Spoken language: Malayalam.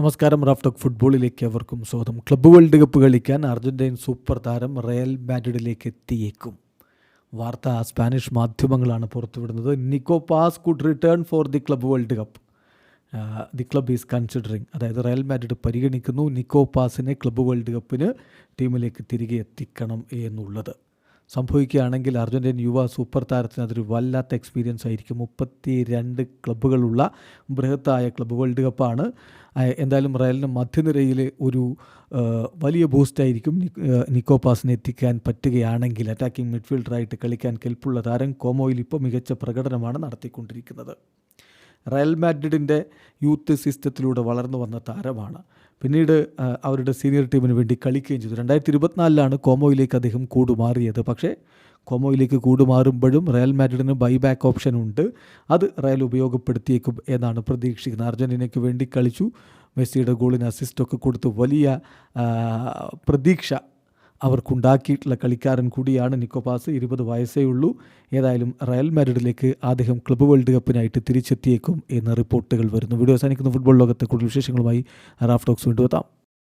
നമസ്കാരം റാഫ് ടോക്ക് ഫുട്ബോളിലേക്ക് അവർക്കും സ്വാഗതം. ക്ലബ്ബ് വേൾഡ് കപ്പ് കളിക്കാൻ അർജന്റീൻ സൂപ്പർ താരം റയൽ മാഡ്രിഡിലേക്ക് എത്തിയേക്കും. വാർത്ത സ്പാനിഷ് മാധ്യമങ്ങളാണ് പുറത്തുവിടുന്നത്. Nico Paz could return for the club world cup. The club is considering. അതായത് റയൽ മാഡ്രിഡ് പരിഗണിക്കുന്നു നിക്കോ പാസിനെ ക്ലബ്ബ് വേൾഡ് കപ്പിന് ടീമിലേക്ക് തിരികെ എത്തിക്കണം എന്നുള്ളത്. സംഭവിക്കുകയാണെങ്കിൽ അർജന്റീൻ യുവ സൂപ്പർ താരത്തിന് അതൊരു വല്ലാത്ത എക്സ്പീരിയൻസ് ആയിരിക്കും. മുപ്പത്തി രണ്ട് ക്ലബ്ബുകളുള്ള ബൃഹത്തായ ക്ലബ്ബ് വേൾഡ് കപ്പാണ് എന്തായാലും റയലിന് മധ്യനിരയിൽ ഒരു വലിയ ബൂസ്റ്റായിരിക്കും നിക്കോപാസിനെ എത്തിക്കാൻ പറ്റുകയാണെങ്കിൽ അറ്റാക്കിംഗ് മിഡ്ഫീൽഡറായിട്ട് കളിക്കാൻ കെൽപ്പുള്ള താരം കോമോയിൽ ഇപ്പോൾ മികച്ച പ്രകടനമാണ് നടത്തിക്കൊണ്ടിരിക്കുന്നത്. റയൽ മാഡ്രിഡിന്റെ യൂത്ത് സിസ്റ്റത്തിലൂടെ വളർന്നു വന്ന താരമാണ്. പിന്നീട് അവരുടെ സീനിയർ ടീമിന് വേണ്ടി കളിക്കുകയും ചെയ്തു. രണ്ടായിരത്തി ഇരുപത്തിനാലിലാണ് കോമോയിലേക്ക് അദ്ദേഹം കൂടുമാറിയത്. പക്ഷേ കോമോയിലേക്ക് കൂടുമാറുമ്പോഴും റയൽ മാഡ്രിഡിന് ബൈബാക്ക് ഓപ്ഷൻ ഉണ്ട്. അത് റയൽ ഉപയോഗപ്പെടുത്തിയേക്കും എന്നാണ് പ്രതീക്ഷിക്കുന്നത്. അർജന്റീനയ്ക്ക് വേണ്ടി കളിച്ചു. മെസ്സിയുടെ ഗോളിന് അസിസ്റ്റൊക്കെ കൊടുത്ത് വലിയ പ്രതീക്ഷ അവർക്കുണ്ടാക്കിയിട്ടുള്ള കളിക്കാരൻ കൂടിയാണ് നിക്കോപാസ്. ഇരുപത് വയസ്സേ ഉള്ളൂ. ഏതായാലും റയൽ മാഡ്രിഡിലേക്ക് അദ്ദേഹം ക്ലബ്ബ് വേൾഡ് കപ്പിനായിട്ട് തിരിച്ചെത്തിയേക്കും എന്ന റിപ്പോർട്ടുകൾ വരുന്നു. വീഡിയോ അവസാനിക്കുന്ന. ഫുട്ബോൾ ലോകത്തെ കൂടുതൽ വിശേഷങ്ങളുമായി റാഫ് ടോക്സ് വീണ്ടും എത്താം.